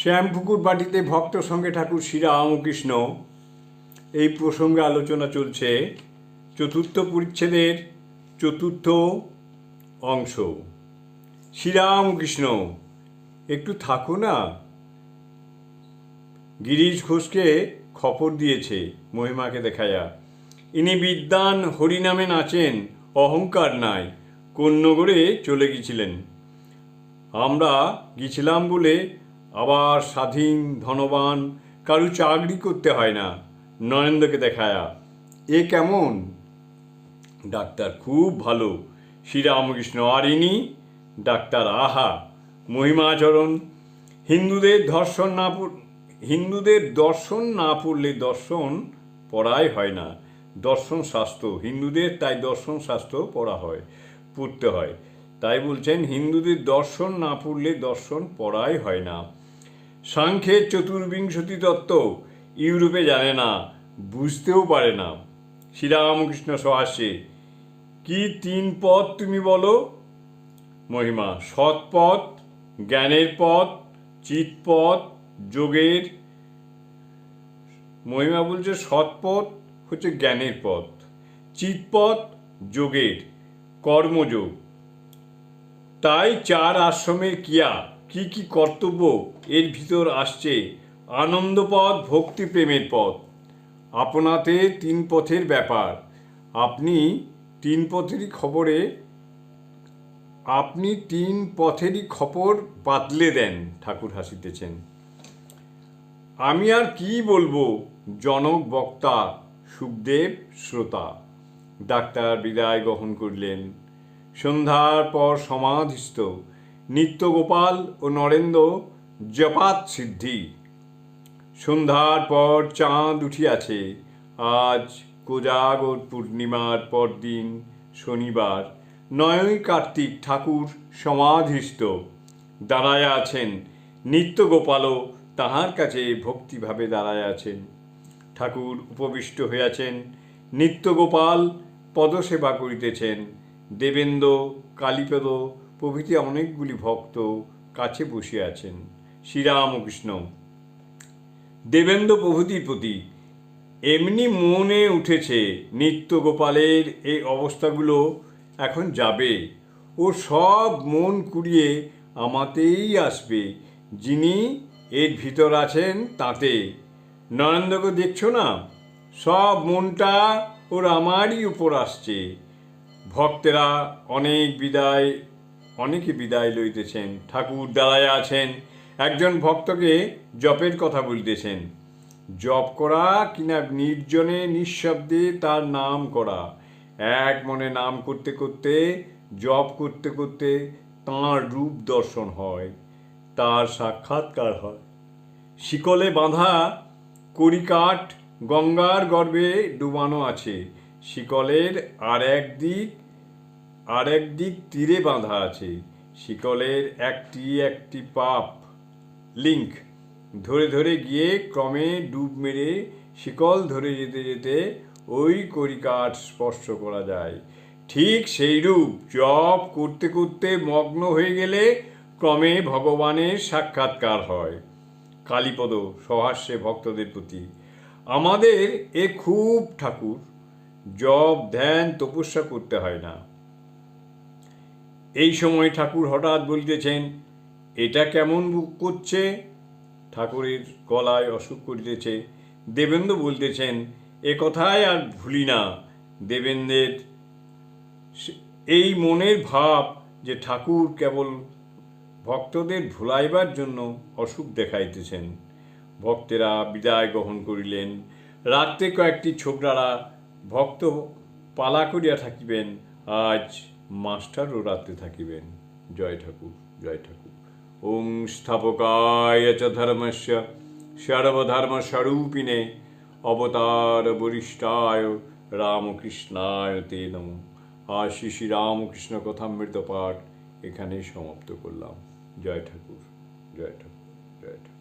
শ্যামপুকুর বাটিতে ভক্ত সঙ্গে ঠাকুর শ্রীরামকৃষ্ণ এই প্রসঙ্গে আলোচনা চলছে চতুর্থ পরিচ্ছেদের চতুর্থ অংশ। শ্রীরামকৃষ্ণ একটু থাকো না। গিরিশ ঘোষকে খবর দিয়েছে মহিমাকে দেখায়া ইনি বিদ্যান হরিনামে নাচেন, অহংকার নাই কন্যগরে চলে গেছিলেন আমরা গেছিলাম বলে আবার স্বাধীন, ধনবান কারু চাকরি করতে হয় না। নরেন্দ্রকে দেখায়া, এ কেমন? ডাক্তার খুব ভালো। শ্রীরামকৃষ্ণ আর ইনি? ডাক্তার আহা, মহিমাচরণ। হিন্দুদের ধর্ষণ না হিন্দুদের দর্শন না পড়লে দর্শন পড়াই হয় না। দর্শন শাস্ত্র, হিন্দুদের তাই দর্শন শাস্ত্র পড়া হয়, পড়তে হয়। তাই বলছেন, হিন্দুদের দর্শন না পড়লে দর্শন পড়াই হয় না। সাংখ্যের চতুর্বিংশতি তত্ত্ব ইউরোপে জানে না, বুঝতেও পারে না। শ্রীরামকৃষ্ণ সহাস্যে, কি তিন পথ তুমি বলো? মহিমা, সৎ পথ, জ্ঞানের পথ, চিৎ পথ, যোগের। মহিমা বলছে, সৎ পথ হচ্ছে জ্ঞানের পথ, চিৎ পথ, যোগের, কর্মযোগ। তাই চার আশ্রমের কিয়া কি কি কর্তব্য এর ভিতর আসছে আনন্দ পথ ভক্তি প্রেমের পথ। আপনাতে তিন পথের ব্যাপার। আপনি তিন পথেরই খবরে, আপনি তিন পথেরই খবর বাতলে দেন, ঠাকুর হাসিতেছেন। আমি আর কি বলব? জনক, বক্তা, সুখদেব, শ্রোতা। ডাক্তার বিদায় গ্রহণ করলেন। সন্ধ্যার পর সমাধিস্থ। নিত্যগোপাল ও নরেন্দ্র জপাত সিদ্ধি। সন্ধ্যার পর চাঁদ উঠিয়াছে। আজ কোজাগর পূর্ণিমার পরদিন শনিবার। নয়ই কার্তিক ঠাকুর সমাধিস্থ। দাঁড়ায় আছেন। নিত্যগোপালও তাহার কাছে ভক্তিভাবে দাঁড়ায় আছেন। ঠাকুর উপবিষ্ট হইয়াছেন। নিত্যগোপাল পদসেবা করিতেছেন। দেবেন্দ্র, কালীপদ প্রভৃতি অনেকগুলি ভক্ত কাছে বসে আছেন। শ্রীরামকৃষ্ণ। দেবেন্দ্র প্রভৃতির প্রতি এমনি মনে উঠেছে, নিত্য গোপালের এই অবস্থাগুলো এখন যাবে। ও সব মন কুড়িয়ে আমাতেই আসবে। যিনি এর ভিতর আছেন তাতে। নরেন্দ্রকে দেখছ না? সব মনটা ওর আমারই উপর আসছে। ভক্তেরা অনেক বিদায় অনেকে বিদায় লইতেছেন, ঠাকুর দাঁড়ায় আছেন, একজন ভক্তকে জপের কথা বলিতেছেন। জপ করা কিনা নির্জনে, নিঃশব্দে তার নাম করা। এক মনে নাম করতে করতে, জপ করতে করতে তাঁর রূপ দর্শন হয়, তার সাক্ষাৎকার হয়। শিকলে বাঁধা কড়িকাঠ গঙ্গার গর্ভে ডুবানো আছে। শিকলের আর এক দিক আর এক দিক তীরে বাঁধা আছে। শিকলের একটি একটি পাপ। লিঙ্ক। ধরে ধরে গিয়ে ক্রমে ডুব মেরে শিকল ধরে যেতে যেতে ওই কড়িকাঠ স্পর্শ করা যায়। ঠিক সেই রূপ, জপ করতে করতে মগ্ন হয়ে গেলে ক্রমে ভগবানের সাক্ষাৎকার হয়। কালীপদ সহাস্যে ভক্তদের প্রতি, আমাদের এ খুব ঠাকুর, জপ, ধ্যান, তপস্যা করতে হয় না। এই সময় ঠাকুর হঠাৎ বলিতেছেন, এটা কেমন বুক করছে? ঠাকুরের গলায় অসুখ করিতেছে। দেবেন্দ্র বলতেছেন, এ কথাই আর ভুলি না। দেবেন্দ্রের এই মনের ভাব যে ঠাকুর কেবল ভক্তদের ভুলাইবার জন্য অসুখ দেখাইতেছেন। ভক্তেরা বিদায় গ্রহণ করিলেন। রাত্রে কয়েকটি ছোকরারা ভক্ত পালা করিয়া থাকিবেন। আজ মাস্টারও রাত্রে থাকিবেন। জয় ঠাকুর জয় ঠাকুর। ওং স্থাপকায় চ ধর্মস্য সর্বধর্মস্বরূপিণে অবতার বরিষ্ঠায় রামকৃষ্ণায় তে নম। আর শ্রী শ্রী রামকৃষ্ণ কথামৃত পাঠ এখানেই সমাপ্ত করলাম। জয় ঠাকুর জয় ঠাকুর জয় ঠাকুর।